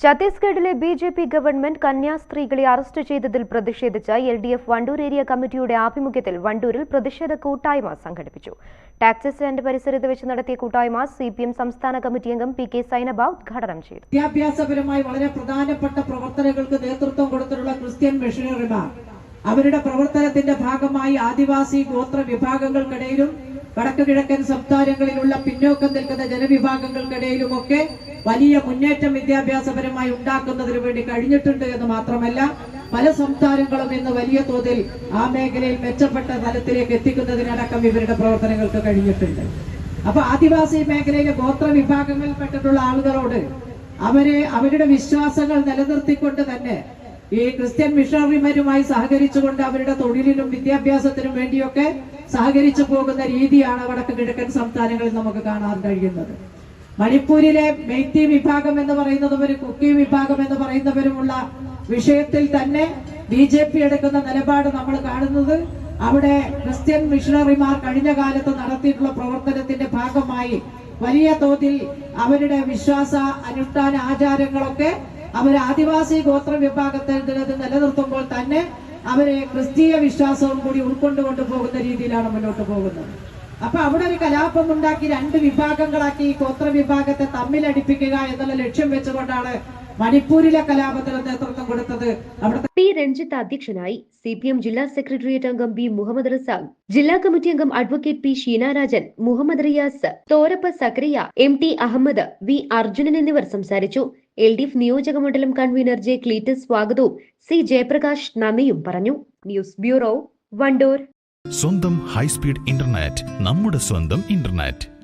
ഛത്തീസ്ഗഡിലെ B J P government കന്യാസ്ത്രീകളെ arrest ചെയ്തതിൽ പ്രതിഷേധിച്ച് L D F Wandoor area കമ്മിറ്റിയുടെ ആഭിമുഖ്യത്തിൽ വണ്ടൂരിൽ പ്രതിഷേധ കൂട്ടായ്മ സംഘടിപ്പിച്ചു. ടാക്സി സ്റ്റാൻഡ് പരിസരത്ത് വെച്ച് നടത്തിയ കൂട്ടായ്മ സി പി എം സംസ്ഥാന കമ്മിറ്റി അംഗം പി കെ സൈനബ ഉദ്ഘാടനം ചെയ്തു. വിദ്യാഭ്യാസപരമായി വളരെ പ്രധാനപ്പെട്ട പ്രവർത്തനങ്ങൾക്ക് നേതൃത്വം കൊടുത്തിട്ടുള്ള ക്രിസ്ത്യൻ മിഷനറിമാർ അവരുടെ പ്രവർത്തനത്തിന്റെ ഭാഗമായി ആദിവാസി ഗോത്ര വിഭാഗങ്ങൾക്കിടയിലും വടക്കു കിഴക്കൻ സംസ്ഥാനങ്ങളിലുള്ള പിന്നോക്കം നിൽക്കുന്ന ജനവിഭാഗങ്ങൾക്കിടയിലുമൊക്കെ വലിയ മുന്നേറ്റം വിദ്യാഭ്യാസപരമായി ഉണ്ടാക്കുന്നതിന് വേണ്ടി കഴിഞ്ഞിട്ടുണ്ട് എന്ന് മാത്രമല്ല പല സംസ്ഥാനങ്ങളും ഇന്ന് വലിയ തോതിൽ ആ മേഖലയിൽ മെച്ചപ്പെട്ട തലത്തിലേക്ക് എത്തിക്കുന്നതിനടക്കം ഇവരുടെ പ്രവർത്തനങ്ങൾക്ക് കഴിഞ്ഞിട്ടുണ്ട്. അപ്പൊ ആദിവാസി മേഖലയിലെ ഗോത്ര വിഭാഗങ്ങളിൽപ്പെട്ടിട്ടുള്ള ആളുകളോട് അവരെ അവരുടെ വിശ്വാസങ്ങൾ നിലനിർത്തിക്കൊണ്ട് തന്നെ ഈ ക്രിസ്ത്യൻ മിഷണറിമാരുമായി സഹകരിച്ചുകൊണ്ട് അവരുടെ തൊഴിലിനും വിദ്യാഭ്യാസത്തിനും വേണ്ടിയൊക്കെ സഹകരിച്ചു പോകുന്ന രീതിയാണ് വടക്ക് കിഴക്കൻ സംസ്ഥാനങ്ങളിൽ നമുക്ക് കാണാൻ കഴിയുന്നത്. മണിപ്പൂരിലെ മെയ്ത്തി വിഭാഗം എന്ന് പറയുന്നതും കുക്കി വിഭാഗം എന്ന് പറയുന്നവരുമുള്ള വിഷയത്തിൽ തന്നെ ബി ജെ പി എടുക്കുന്ന നിലപാട് നമ്മൾ കാണുന്നത്. അവിടെ ക്രിസ്ത്യൻ മിഷണറിമാർ കഴിഞ്ഞ കാലത്ത് നടത്തിയിട്ടുള്ള പ്രവർത്തനത്തിന്റെ ഭാഗമായി വലിയ തോതിൽ അവരുടെ വിശ്വാസ അനുഷ്ഠാന ആചാരങ്ങളൊക്കെ അവർ ആദിവാസി ഗോത്ര വിഭാഗത്തിൽ നിലനിർത്തുമ്പോൾ തന്നെ അവരെ ക്രിസ്തീയ വിശ്വാസവും കൂടി ഉൾക്കൊണ്ടുകൊണ്ട് പോകുന്ന രീതിയിലാണ് മുന്നോട്ട് പോകുന്നത്. അപ്പൊ അവിടെ ഒരു കലാപം ഉണ്ടാക്കി രണ്ട് വിഭാഗങ്ങളാക്കി ഈ ഗോത്ര വിഭാഗത്തെ തമ്മിലടിപ്പിക്കുക എന്നുള്ള ലക്ഷ്യം വെച്ചുകൊണ്ടാണ് മണിപ്പൂരിലെ കലാപത്തിന് നേതൃത്വം പി രഞ്ജിത്ത് അധ്യക്ഷനായി സി പി എം ജില്ലാ സെക്രട്ടേറിയറ്റ് അംഗം ബി മുഹമ്മദ് റസാഖ് ജില്ലാ കമ്മിറ്റി അംഗം advocate P Sheena Rajan Muhammad Riyas Thorappa Zakaria M T Ahammed V Arjunan എന്നിവർ സംസാരിച്ചു. എൽ ഡി എഫ് നിയോജക മണ്ഡലം കൺവീനർ ജെ ക്ലീറ്റസ് സ്വാഗതവും. സി ജയപ്രകാശ് നന്ദിയും പറഞ്ഞു. News bureau Wandoor. സ്വന്തം ഹൈസ്പീഡ് ഇന്റർനെറ്റ് നമ്മുടെ സ്വന്തം ഇന്റർനെറ്റ്.